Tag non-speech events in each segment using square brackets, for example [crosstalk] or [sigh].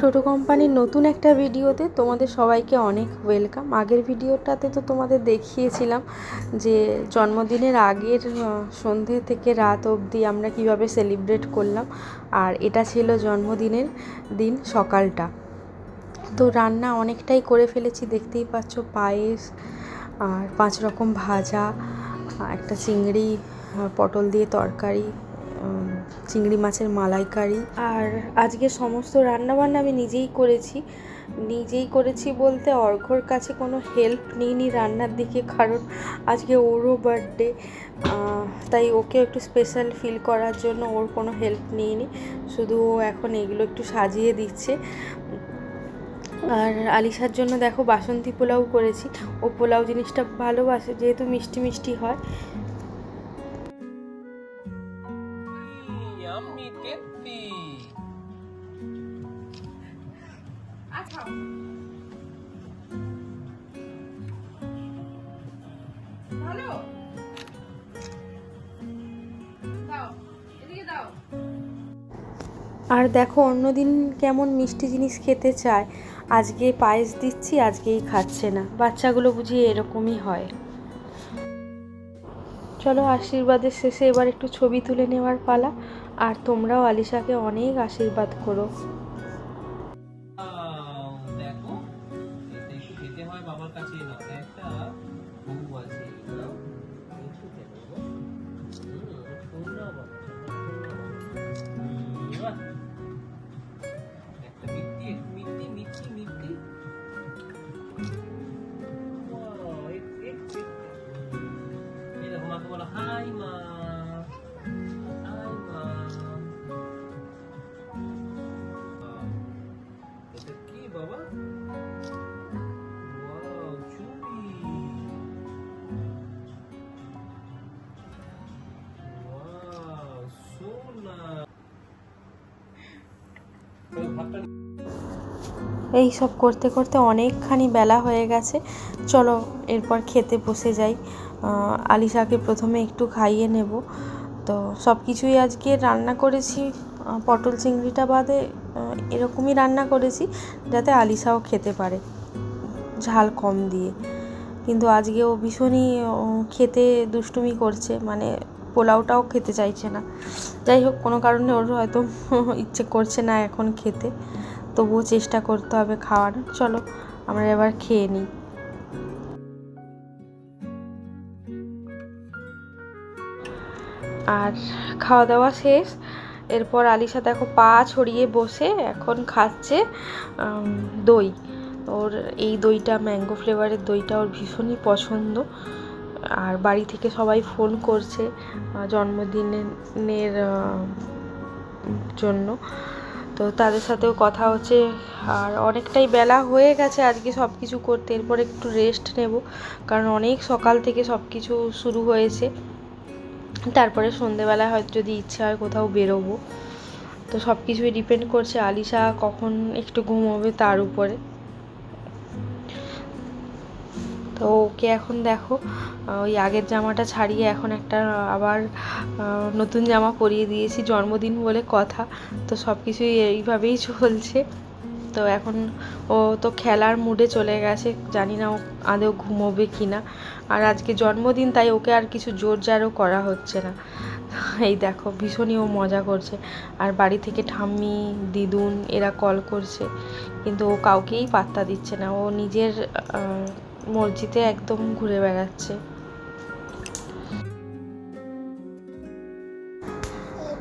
টোটো কোম্পানির নতুন একটা ভিডিওতে তোমাদের সবাইকে অনেক ওয়েলকাম। আগের ভিডিওটাতে তো তোমাদের দেখিয়েছিলাম যে জন্মদিনের আগের সন্ধে থেকে রাত অবধি আমরা কীভাবে সেলিব্রেট করলাম আর এটা ছিল জন্মদিনের দিন সকালটা। তো রান্না অনেকটাই করে ফেলেছি, দেখতেই পাচ্ছ পায়েস আর পাঁচ রকম ভাজা, একটা চিংড়ি পটল দিয়ে তরকারি চিংড়ি মাছের মালাইকারি। আর আজকে সমস্ত রান্নাবান্না আমি নিজেই করেছি। নিজেই করেছি বলতে অর্ঘর কাছে কোনো হেল্প নিইনি রান্নার দিকে, কারণ আজকে ওরও বার্থডে তাই ওকে একটু স্পেশাল ফিল করার জন্য ওর কোনো হেল্প নিইনি। শুধু ও এখন এগুলো একটু সাজিয়ে দিচ্ছে। আর আলিশার জন্য দেখো বাসন্তী পোলাও করেছি। ও পোলাও জিনিসটা ভালোবাসে, যেহেতু মিষ্টি মিষ্টি হয়। আর দেখো, অন্যদিন কেমন মিষ্টি জিনিস খেতে চায়। আজকে পায়েস দিচ্ছি, আজকেই খাচ্ছে না। বাচ্চাগুলো বুঝি এরকমই হয়। চলো, আশীর্বাদের শেষে এবার একটু ছবি তুলে নেওয়ার পালা। আর তোমরাও আলিশাকে অনেক আশীর্বাদ করো। বাবার কাছে একটা আছে বাবা? এই সব করতে করতে অনেকখানি বেলা হয়ে গেছে। চলো, এরপর খেতে বসে যাই। আলিশাকে প্রথমে একটু খাইয়ে নেব। তো সব কিছুই আজকে রান্না করেছি। পটল চিংড়িটা বাদে এরকমই রান্না করেছি যাতে আলিশাও খেতে পারে, ঝাল কম দিয়ে। কিন্তু আজকে ও ভীষণই খেতে দুষ্টুমি করছে মানে পোলাওটাও খেতে চাইছে না। যাই হোক, কোনো কারণে ওর হয়তো [laughs] ইচ্ছে করছে না এখন খেতে। তবুও চেষ্টা করতে হবে খাওয়ার। চলো, আমরা এবার খেয়ে নিই। আর খাওয়া দাওয়া শেষ। এরপর আলিশা দেখো পা ছড়িয়ে বসে এখন খাচ্ছে দই। ওর এই দইটা, ম্যাঙ্গো ফ্লেভারের দইটা ওর ভীষণই পছন্দ। আর বাড়ি থেকে সবাই ফোন করছে জন্মদিনের জন্য। তো তাদের সাথেও কথা হচ্ছে। আর অনেকটাই বেলা হয়ে গেছে আজকে সব কিছু করতে, এরপর একটু রেস্ট নেব। কারণ অনেক সকাল থেকে সব কিছু শুরু হয়েছে। তারপরে সন্ধেবেলায় হয়তো যদি ইচ্ছে হয় কোথাও বেরোবো। তো সব কিছুই ডিপেন্ড করছে আলিশা কখন একটু ঘুমোবে তার উপরে। তো ওকে এখন দেখো ওই আগের জামাটা ছাড়িয়ে এখন একটা আবার নতুন জামা পরিয়ে দিয়েছি, জন্মদিন বলে কথা। তো সব কিছুই এইভাবেই চলছে। তো এখন ও তো খেলার মুডে চলে গেছে, জানি না ও আদৌ ঘুমোবে কি না আর আজকে জন্মদিন, তাই ওকে আর কিছু জোর জারও করা হচ্ছে না। এই দেখো, ভীষণই ও মজা করছে। আর বাড়ি থেকে ঠাম্মি, দিদুন, এরা কল করছে। কিন্তু ও কাউকেই পাত্তা দিচ্ছে না। ও নিজের মসজিদে একদম ঘুরে বেড়াচ্ছে।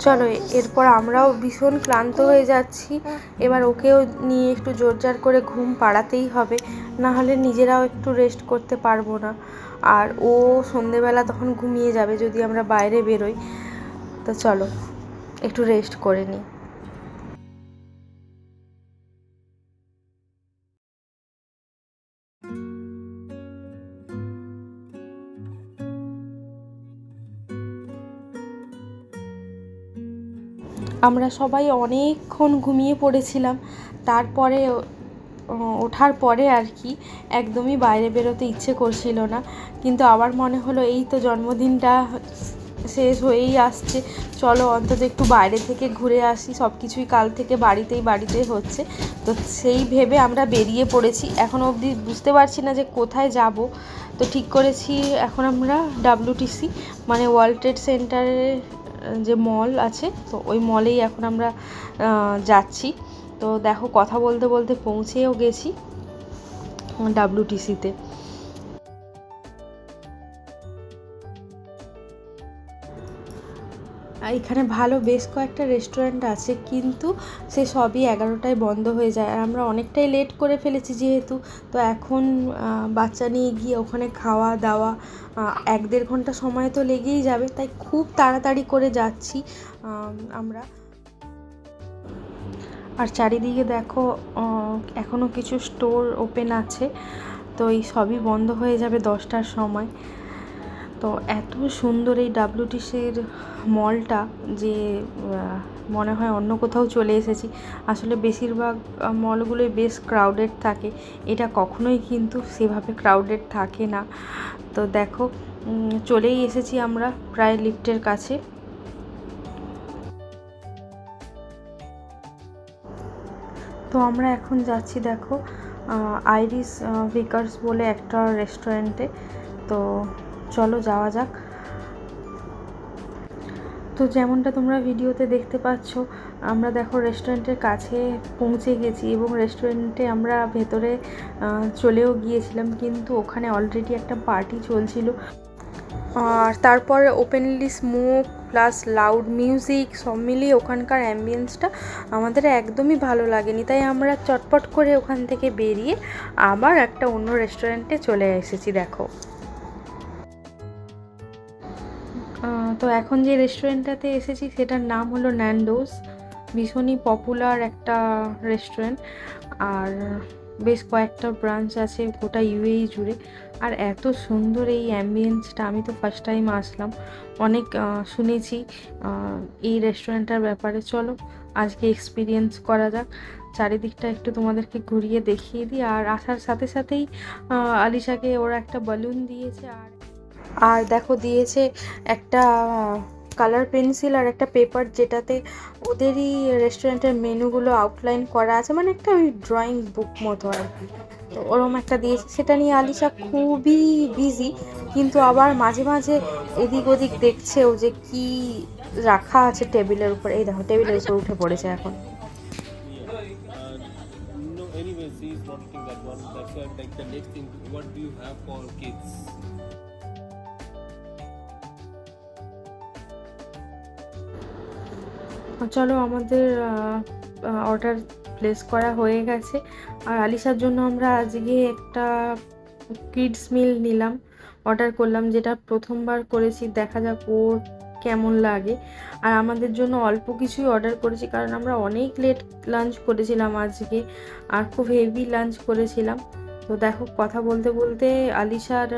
চলো, এরপর আমরাও ভীষণ ক্লান্ত হয়ে যাচ্ছি। এবার ওকেও নিয়ে একটু জোরজার করে ঘুম পাড়াতেই হবে না হলে নিজেরাও একটু রেস্ট করতে পারব না। আর ও সন্ধেবেলা তখন ঘুমিয়ে যাবে যদি আমরা বাইরে বেরোই। তো চলো, একটু রেস্ট করে নিই আমরা সবাই অনেকক্ষণ ঘুমিয়ে পড়েছিলাম। তারপরে ওঠার পরে আর কি একদমই বাইরে বেরোতে ইচ্ছে করছিল না। কিন্তু আবার মনে হলো, এই তো জন্মদিনটা শেষ হয়েই আসছে। চলো অন্তত একটু বাইরে থেকে ঘুরে আসি। সব কিছুই কাল থেকে বাড়িতেই বাড়িতেই হচ্ছে। তো সেই ভেবে আমরা বেরিয়ে পড়েছি। এখনও অবধি বুঝতে পারছি না যে কোথায় যাব। তো ঠিক করেছি এখন আমরা ডাব্লিউটিসি মানে ওয়ার্ল্ড ট্রেড সেন্টারের যে মল আছে, তো ওই মলেই এখন আমরা যাচ্ছি। তো দেখো, কথা বলতে বলতে পৌঁছেও গেছি ডাব্লিউটিসিতে এখানে ভালো বেশ কয়েকটা রেস্টুরেন্ট আছে কিন্তু সে সবই এগারোটায় বন্ধ হয়ে যায়। আর আমরা অনেকটাই লেট করে ফেলেছি যেহেতু তো এখন বাচ্চা নিয়ে গিয়ে ওখানে খাওয়া দাওয়া এক দেড় ঘণ্টা সময় তো লেগেই যাবে তাই খুব তাড়াতাড়ি করে যাচ্ছি আমরা। আর চারিদিকে দেখো আহ, এখনও কিছু স্টোর ওপেন আছে তো এই সবই বন্ধ হয়ে যাবে দশটার সময়। তো এত সুন্দর এই ডাব্লিউটিসির মলটা যে মনে হয় অন্য কোথাও চলে এসেছি। আসলে বেশিরভাগ মলগুলোই বেশ ক্রাউডেড থাকে। এটা কখনোই কিন্তু সেভাবে ক্রাউডেড থাকে না। তো দেখো চলেই এসেছি আমরা প্রায় লিফটের কাছে। তো আমরা এখন যাচ্ছি, দেখো আইরিস ভিকার্স বলে একটা রেস্টুরেন্টে তো চলো যাওয়া যাক। তো যেমনটা তোমরা ভিডিওতে দেখতে পাচ্ছ, আমরা দেখো রেস্টুরেন্টের কাছে পৌঁছে গেছি এবং রেস্টুরেন্টে আমরা ভেতরে চলেও গিয়েছিলাম কিন্তু ওখানে অলরেডি একটা পার্টি চলছিল। আর তারপরে openly smoke plus loud music সব মিলিয়ে ওখানকার অ্যাম্বিয়েন্সটা আমাদের একদমই ভালো লাগেনি। তাই আমরা চটপট করে ওখান থেকে বেরিয়ে আবার একটা অন্য রেস্টুরেন্টে চলে এসেছি, দেখো। তো এখন যে রেস্টুরেন্টটাতে এসেছি সেটার নাম হলো ন্যান্ডোস ভীষণই পপুলার একটা রেস্টুরেন্ট আর বেশ কয়েকটা ব্রাঞ্চ আছে গোটা ইউএই জুড়ে। আর এত সুন্দর এই অ্যাম্বিয়েন্সটা আমি তো ফার্স্ট টাইম আসলাম। অনেক শুনেছি এই রেস্টুরেন্টটার ব্যাপারে। চলো, আজকে এক্সপিরিয়েন্স করা যাক। চারিদিকটা একটু তোমাদেরকে ঘুরিয়ে দেখিয়ে দিই। আর আসার সাথে সাথেই আলিশাকে ওরা একটা বালুন দিয়েছে। আর আর দেখো দিয়েছে একটা কালার পেন্সিল আর একটা পেপার যেটাতে ওদেরই রেস্টুরেন্টের মেনুগুলো আউটলাইন করা আছে মানে একটা ওই ড্রয়িং বুক মতো আর কি। তো ওরম একটা দিয়েছে। সেটা নিয়ে আলিশা খুবই বিজি কিন্তু আবার মাঝে মাঝে এদিক ওদিক দেখছে ও যে কি রাখা আছে টেবিলের উপর। এই দেখো টেবিলের উপর উঠে পড়েছে এখন। No, anyways, he is not eating that one. That's why, like, the next thing, what do you have for চলো আমাদের অর্ডার প্লেস করা হয়ে গেছে। আর আলিশার জন্য আমরা আজকে একটা কিডস মিল নিলাম। অর্ডার করলাম, যেটা প্রথমবার করেছি। দেখা যাক ওর কেমন লাগে। আর আমাদের জন্য অল্প কিছুই অর্ডার করেছি, কারণ আমরা অনেক লেট লাঞ্চ করেছিলাম আজকে। আর খুব হেভি লাঞ্চ করেছিলাম। তো দেখো, কথা বলতে বলতে আলিশার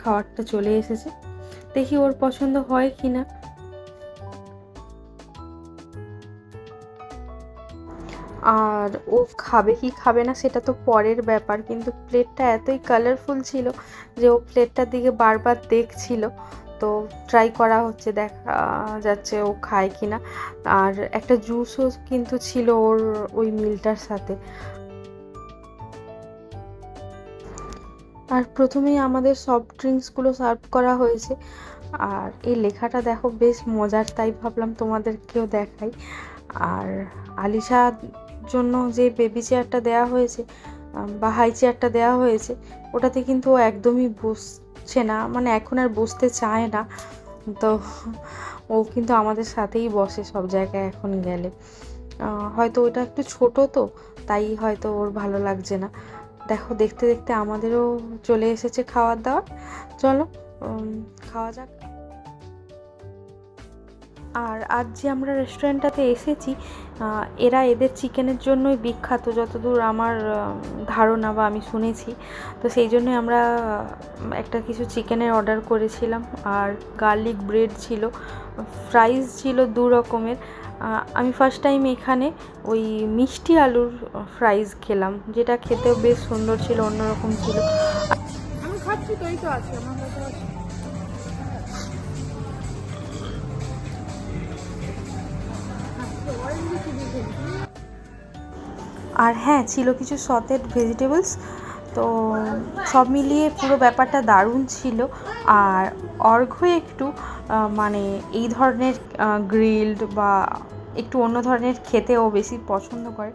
খাবারটা চলে এসেছে। দেখি ওর পছন্দ হয় কি না আর ও খাবে কি খাবে না সেটা তো পরের ব্যাপার, কিন্তু প্লেটটা এতই কালারফুল ছিল যে ও প্লেটটার দিকে বারবার দেখছিল। তো ট্রাই করা হচ্ছে, দেখা যাচ্ছে ও খায় কি না। আর একটা জুসও কিন্তু ছিল ওর ওই মিলটার সাথে। আর প্রথমেই আমাদের সফট ড্রিঙ্কসগুলো সার্ভ করা হয়েছে। আর এই লেখাটা দেখো, বেশ মজার, তাই ভাবলাম তোমাদেরকেও দেখাই। আর আলিশার জন্য যে বেবি চেয়ারটা দেওয়া হয়েছে বা হাই চেয়ারটা দেওয়া হয়েছে, ওটাতে কিন্তু ও একদমই বসছে না মানে এখন আর বসতে চায় না। তো ও কিন্তু আমাদের সাথেই বসে সব জায়গায় এখন গেলে। হয়তো ওটা একটু ছোট তো, তাই হয়তো ওর ভালো লাগছে না। দেখো, দেখতে দেখতে আমাদেরও চলে এসেছে খাওয়ার দাওয়ার। চলো খাওয়া যাক। আর আজ যে আমরা রেস্টুরেন্টটাতে এসেছি এরা এদের চিকেনের জন্যই বিখ্যাত, যতদূর আমার ধারণা বা আমি শুনেছি। তো সেই জন্যই আমরা একটা কিছু চিকেনের অর্ডার করেছিলাম। আর গার্লিক ব্রেড ছিল ফ্রাইজ ছিল দু রকমের। আমি ফার্স্ট টাইম এখানে ওই মিষ্টি আলুর ফ্রাইজ খেলাম, যেটা খেতেও বেশ সুন্দর ছিল, অন্যরকম ছিল। আমি খাচ্ছি তো এই তো আছে, আমার আর হ্যাঁ ছিল কিছু সতেড ভেজিটেবলস তো সব মিলিয়ে পুরো ব্যাপারটা দারুণ ছিল। আর অর্ঘ্য একটু মানে এই ধরনের গ্রিল্ড বা একটু অন্য ধরনের খেতেও বেশি পছন্দ করে।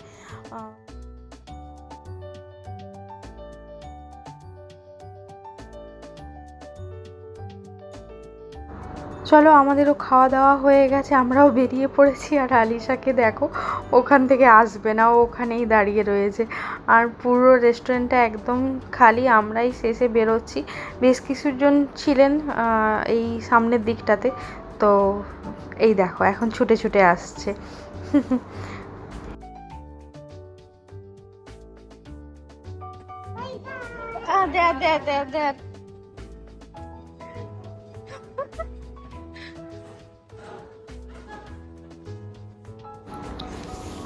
চলো, আমাদেরও খাওয়া দাওয়া হয়ে গেছে, আমরাও বেরিয়ে পড়েছি। আর আলিশাকে দেখো, ওখান থেকে আসবে না, ও ওখানেই দাঁড়িয়ে রয়েছে। আর পুরো রেস্টুরেন্টটা একদম খালি, আমরাই শেষে বেরোচ্ছি। বেশ কিছুজন ছিলেন এই সামনের দিকটাতে। তো এই দেখো, এখন ছুটে ছুটে আসছে। দেখ দেখ দেখ দেখ।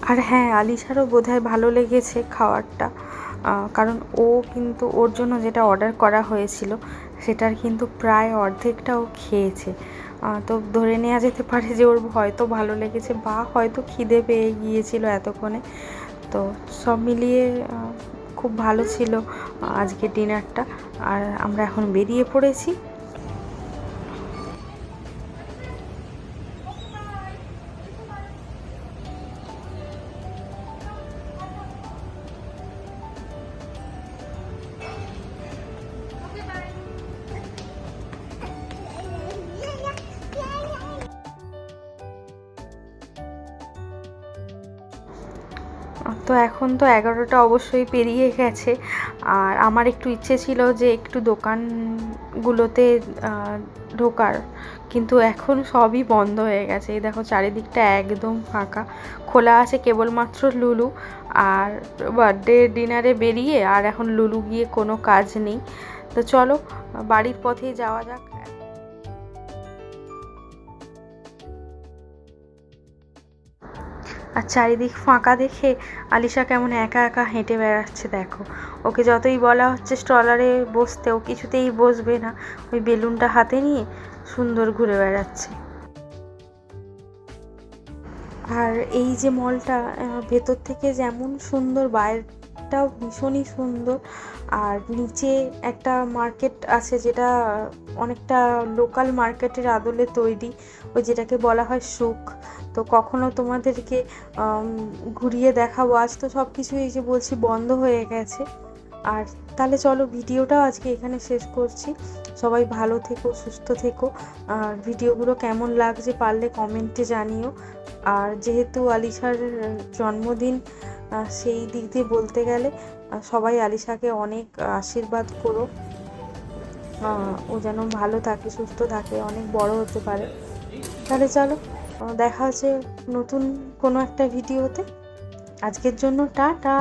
আর হ্যাঁ আলিশারও বোধহয় ভালো লেগেছে খাওয়ারটা। কারণ ও কিন্তু ওর জন্য যেটা অর্ডার করা হয়েছিল, সেটার কিন্তু প্রায় অর্ধেকটা ও খেয়েছে তো ধরে নেওয়া যেতে পারে যে ওর হয়তো ভালো লেগেছে বা হয়তো খিদে পেয়ে গিয়েছিল এতক্ষণে। তো সব মিলিয়ে খুব ভালো ছিল আজকে ডিনারটা আর আমরা এখন বেরিয়ে পড়েছি। তো এখন তো এগারোটা অবশ্যই পেরিয়ে গেছে। আর আমার একটু ইচ্ছে ছিল যে একটু দোকানগুলোতে ঢোকার। কিন্তু এখন সবই বন্ধ হয়ে গেছে। এই দেখো চারিদিকটা একদম ফাঁকা। খোলা আছে কেবলমাত্র লুলু আর বার্থডে ডিনারে বেরিয়ে আর এখন লুলু গিয়ে কোনো কাজ নেই। তো চলো, বাড়ির পথেই যাওয়া যাক। আর চারিদিক ফাঁকা দেখে আলিশা কেমন একা একা হেঁটে বেড়াচ্ছে, দেখো। ওকে যতই বলা হচ্ছে স্টলারে বসতে, ও কিছুতেই বসবে না। ওই বেলুনটা হাতে নিয়ে সুন্দর ঘুরে বেড়াচ্ছে। আর এই যে মলটা ভেতর থেকে যেমন সুন্দর বাইরেটাও ভীষণই সুন্দর। আর নিচে একটা মার্কেট আছে যেটা অনেকটা লোকাল মার্কেটের আদলে তৈরি, ওই যেটাকে বলা হয় সুখ। তো কখনো তোমাদেরকে ঘুরিয়ে দেখাবো। আজ তো সব কিছু এই যে বলছি বন্ধ হয়ে গেছে। আর তাহলে চলো ভিডিওটাও আজকে এখানে শেষ করছি। সবাই ভালো থেকো, সুস্থ থেকো। আর ভিডিওগুলো কেমন লাগছে পারলে কমেন্টে জানিও। আর যেহেতু আলিশার জন্মদিন সেই দিক দিয়ে বলতে গেলে সবাই আলিশাকে অনেক আশীর্বাদ করো ও যেন ভালো থাকে, সুস্থ থাকে, অনেক বড় হতে পারে। তাহলে চলো দেখা হচ্ছে নতুন কোনো একটা ভিডিওতে। আজকের জন্য টাটা!